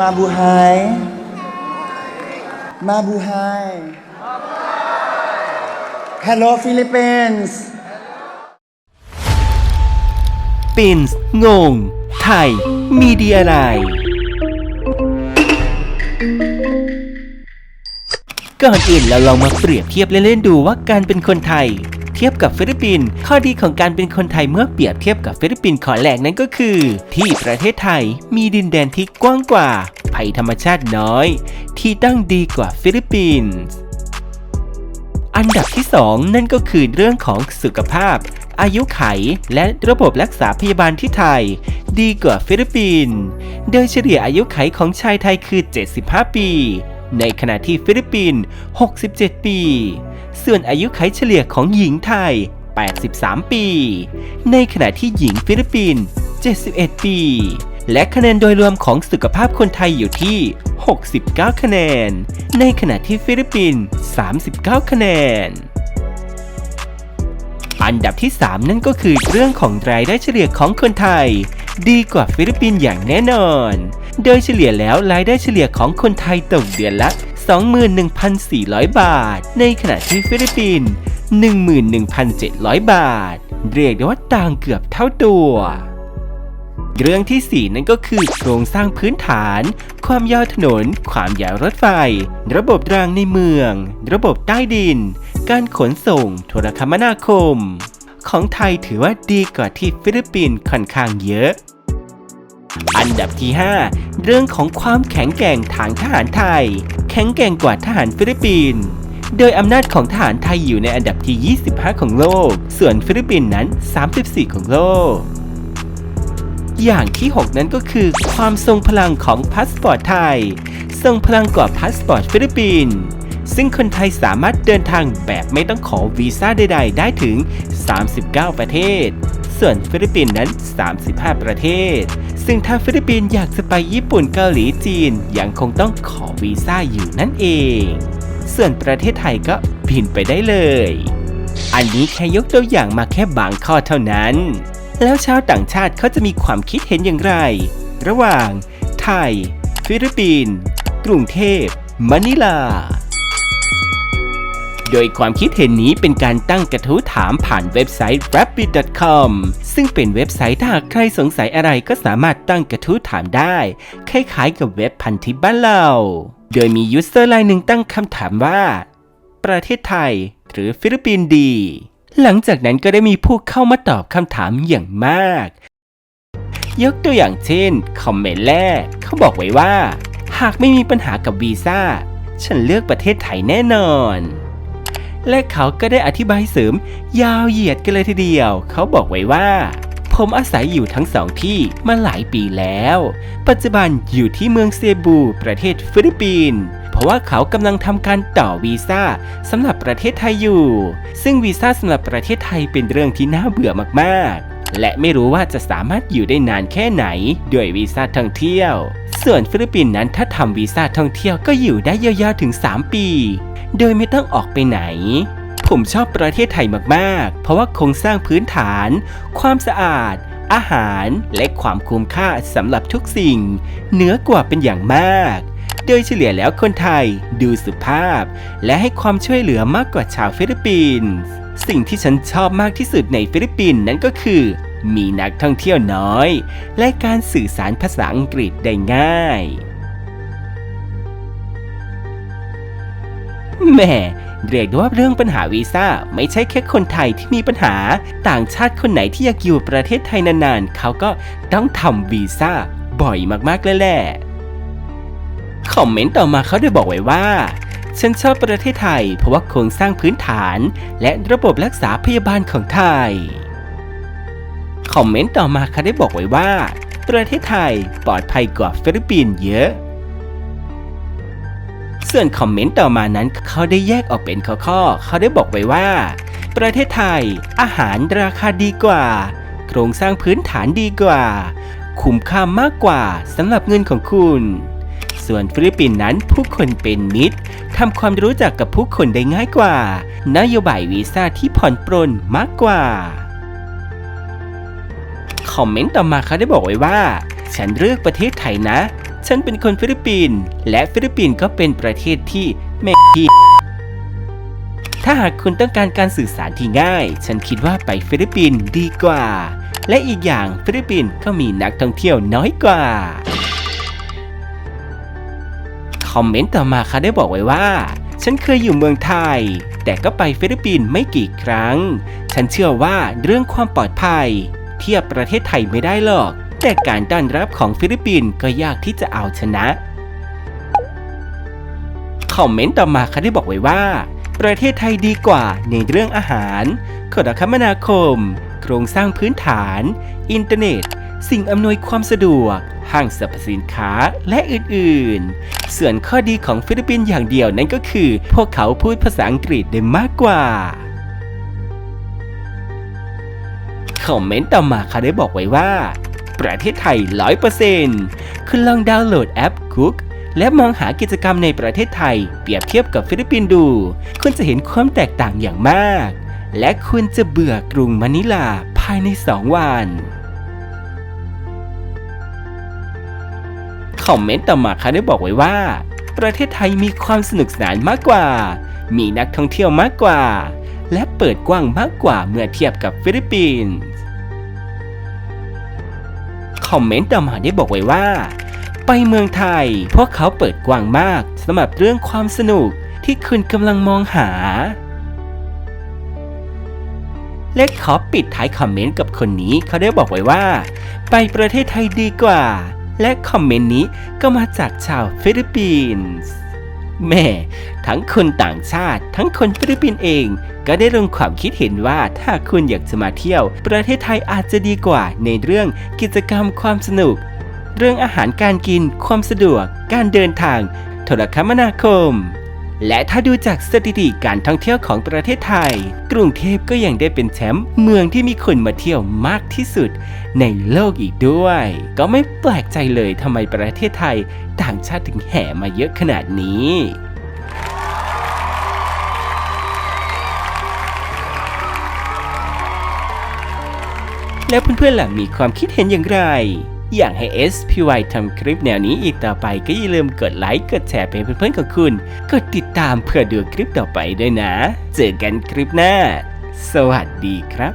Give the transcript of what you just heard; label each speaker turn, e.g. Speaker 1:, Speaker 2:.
Speaker 1: มาบูไฮมาบูไฮ Hello Philippines
Speaker 2: ปินส์งง ไทย มีดีอะไร ก่อนอื่นเราลองมาเปรียบเทียบเล่นๆดูว่าการเป็นคนไทย เทียบกับฟิลิปปินส์ข้อดีของการเป็นคนไทยเมื่อเปรียบเทียบกับฟิลิปปินส์ข้อแรกนั้นก็คือ ที่ประเทศไทยมีดินแดนที่กว้างกว่า ภัยธรรมชาติน้อย ที่ตั้งดีกว่าฟิลิปปินส์อันดับที่ 2 นั่นก็คือเรื่องของสุขภาพ อายุไขและระบบรักษาพยาบาลที่ไทย ดีกว่าฟิลิปปินส์โดยเฉลี่ยอายุไขของชายไทยคือ 75 ปี ในขณะที่ฟิลิปปินส์67 ปี ส่วนอายุไขเฉลี่ยของหญิงไทย 83 ปี ในขณะที่หญิงฟิลิปปินส์ 71 ปี และคะแนนโดยรวมของสุขภาพคนไทยอยู่ที่ 69 คะแนน ในขณะที่ฟิลิปปินส์ 39 คะแนนอันดับที่ 3 นั่นก็คือเรื่องของรายได้เฉลี่ยของคนไทย ดีกว่าฟิลิปปินส์อย่างแน่นอน โดยเฉลี่ยแล้วรายได้เฉลี่ยของคนไทยตกเดือนละ 21,400 บาท ในขณะที่ฟิลิปปินส์11,700 บาท เรียกได้ว่าต่างเกือบเท่าตัวเรื่องที่ 4 นั่นก็คือโครงสร้างพื้นฐาน ความยาวถนน ความยาวรถไฟ ระบบรางในเมือง ระบบใต้ดิน การขนส่ง โทรคมนาคม ของไทยถือว่าดีกว่าที่ฟิลิปปินส์ค่อนข้างเยอะ อันดับที่ 5 เรื่องของความแข็งแกร่งทางทหารไทย แข็งแกร่งกว่าทหารฟิลิปปินส์โดยอำนาจของทหารไทยอยู่ในอันดับที่ 25 ของโลก ส่วนฟิลิปปินส์นั้น 34 ของโลก อย่างที่ 6 นั้นก็คือความทรงพลังของพาสปอร์ตไทย ทรงพลังกว่าพาสปอร์ตฟิลิปปินส์ซึ่งคนไทยสามารถเดินทางแบบไม่ต้องขอวีซ่าใดๆ ได้ถึง 39 ประเทศ ส่วนฟิลิปปินส์นั้น 35 ประเทศ ซึ่งถ้าฟิลิปปินส์อยากจะไปญี่ปุ่นเกาหลีจีน ยังคงต้องขอวีซ่าอยู่นั่นเอง ส่วนประเทศไทยก็บินไปได้เลย อันนี้แค่ยกตัวอย่างมาแค่บางข้อเท่านั้น แล้วชาวต่างชาติเขาจะมีความคิดเห็นอย่างไร ระหว่าง ไทย ฟิลิปปินส์กรุงเทพมะนิลา โดยความคิดเห็นนี้เป็นการตั้งกระทู้ถามผ่านเว็บไซต์ rapid.com ซึ่งเป็นเว็บไซต์ถ้าหากใครสงสัยอะไรก็สามารถตั้งกระทู้ถามได้ คล้ายๆกับเว็บพันทิปบ้านเรา โดยมียูสเซอร์รายหนึ่งตั้งคำถามว่า ประเทศไทยหรือฟิลิปปินส์ดี หลังจากนั้นก็ได้มีผู้เข้ามาตอบคำถามอย่างมาก ยกตัวอย่างเช่น คอมเมนต์แรก เขาบอกไว้ว่า หากไม่มีปัญหากับวีซ่า ฉันเลือกประเทศไทยแน่นอน และเขาก็ได้อธิบายเสริม ยาวเหยียดกันเลยทีเดียว เขาบอกไว้ว่า ผมอาศัยอยู่ทั้งสองที่มาหลายปีแล้ว ปัจจุบันอยู่ที่เมืองเซบู ประเทศฟิลิปปินส์เพราะว่าเขากำลังทำการต่อวีซ่าสำหรับประเทศไทยอยู่ ซึ่งวีซ่าสำหรับประเทศไทยเป็นเรื่องที่น่าเบื่อมากๆและไม่รู้ว่าจะสามารถอยู่ได้นานแค่ไหน ด้วยวีซ่าท่องเที่ยว ส่วนฟิลิปปินส์นั้นถ้าทำวีซ่าท่องเที่ยวก็อยู่ได้ยาวๆถึง 3 ปี โดยไม่ต้องออกไปไหน ผมชอบประเทศไทยมากๆ เพราะว่าโครงสร้างพื้นฐาน ความสะอาด อาหารและความคุ้มค่าสำหรับทุกสิ่ง เหนือกว่าเป็นอย่างมาก โดยเฉลี่ยแล้วคนไทยดูสุภาพ และให้ความช่วยเหลือมากกว่าชาวฟิลิปปินส์สิ่งที่ฉันชอบมากที่สุดในฟิลิปปินส์นั้นก็คือมีนักท่องเที่ยวน้อย และการสื่อสารภาษาอังกฤษได้ง่าย แหม่เรียกได้ว่าเรื่องปัญหาวีซ่าไม่ใช่แค่คนไทยที่มีปัญหา ต่างชาติคนไหนที่อยากอยู่ประเทศไทยนานๆ เขาก็ต้องทำวีซ่าบ่อยมากๆเลยแหละคอมเมนต์ต่อมาเขาได้บอกไว้ว่า ฉันชอบประเทศไทย เพราะว่าโครงสร้างพื้นฐาน และระบบรักษาพยาบาลของไทย คอมเมนต์ต่อมาเขาได้บอกไว้ว่า ประเทศไทยปลอดภัยกว่าฟิลิปปินส์เยอะ ส่วนคอมเมนต์ต่อมานั้นเขาได้แยกออกเป็นข้อๆ เขาได้บอกไว้ว่า ประเทศไทย อาหารราคาดีกว่า โครงสร้างพื้นฐานดีกว่า คุ้มค่ามากกว่าสำหรับเงินของคุณ ส่วนฟิลิปปินส์นั้นผู้คนเป็นมิตรทำความรู้จักกับผู้คนได้ง่ายกว่า นโยบายวีซ่าที่ผ่อนปรนมากกว่าคอมเมนต์ต่อมาเขาได้บอกไว้ว่า ฉันเลือกประเทศไทยนะ ฉันเป็นคนฟิลิปปินส์และฟิลิปปินส์ก็เป็นประเทศที่แม่ที่ถ้าหากคุณต้องการการสื่อสารที่ง่าย ฉันคิดว่าไปฟิลิปปินส์ดีกว่า และอีกอย่างฟิลิปปินส์ก็มีนักท่องเที่ยวน้อยกว่า คอมเมนต์ต่อมาค่ะได้บอกไว้ว่า ฉันเคยอยู่เมืองไทย แต่ก็ไปฟิลิปปินส์ไม่กี่ครั้ง ฉันเชื่อว่าเรื่องความปลอดภัย เทียบประเทศไทยไม่ได้หรอก แต่การต้อนรับของฟิลิปปินส์ก็ยากที่จะเอาชนะ คอมเมนต์ต่อมาค่ะได้บอกไว้ว่า ประเทศไทยดีกว่าในเรื่องอาหารโทรคมนาคม โครงสร้างพื้นฐาน อินเทอร์เน็ต สิ่งอำนวยความสะดวก ห้างสรรพสินค้าและอื่นๆ ส่วนข้อดีของฟิลิปปินส์อย่างเดียวนั่นก็คือ พวกเขาพูดภาษาอังกฤษได้มากกว่าคอมเมนต์ต่อมาเขาได้บอกไว้ว่า ประเทศไทย 100%คุณลองดาวน์โหลดแอป Cook และมองหากิจกรรมในประเทศไทย เปรียบเทียบกับฟิลิปปินส์ดู คุณจะเห็นความแตกต่างอย่างมาก และคุณจะเบื่อกรุงมะนิลาภายใน 2 วันคอมเมนต์ต่อมาเขาได้บอกไว้ว่า ประเทศไทยมีความสนุกสนานมากกว่า มีนักท่องเที่ยวมากกว่า และเปิดกว้างมากกว่าเมื่อเทียบกับฟิลิปปินส์ คอมเมนต์ต่อมาได้บอกไว้ว่า ไปเมืองไทย พวกเขาเปิดกว้างมากสำหรับเรื่องความสนุกที่คุณกำลังมองหา และขอปิดท้ายคอมเมนต์กับคนนี้เขาได้บอกไว้ว่า ไปประเทศไทยดีกว่า และคอมเมนต์นี้ก็มาจากชาวฟิลิปปินส์ แม่ทั้งคนต่างชาติ ทั้งคนฟิลิปปินส์เอง ก็ได้ลงความคิดเห็นว่าถ้าคุณอยากจะมาเที่ยว ประเทศไทยอาจจะดีกว่าในเรื่องกิจกรรมความสนุก เรื่องอาหารการกิน ความสะดวก การเดินทาง โทรคมนาคม และถ้าดูจากสถิติการท่องเที่ยวของประเทศไทย กรุงเทพก็ยังได้เป็นแชมป์เมืองที่มีคนมาเที่ยวมากที่สุด ในโลกอีกด้วย ก็ไม่แปลกใจเลยทำไมประเทศไทย ต่างชาติถึงแห่มาเยอะขนาดนี้แล้วเพื่อนๆล่ะมีความคิดเห็นอย่างไร อยากให้ SPY ทำคลิปแนวนี้อีกต่อไปก็อย่าลืมกดไลค์ กดแชร์ไปให้เพื่อนๆของคุณ กดติดตามเพื่อดูคลิปต่อไปด้วยนะ เจอกันคลิปหน้า สวัสดีครับ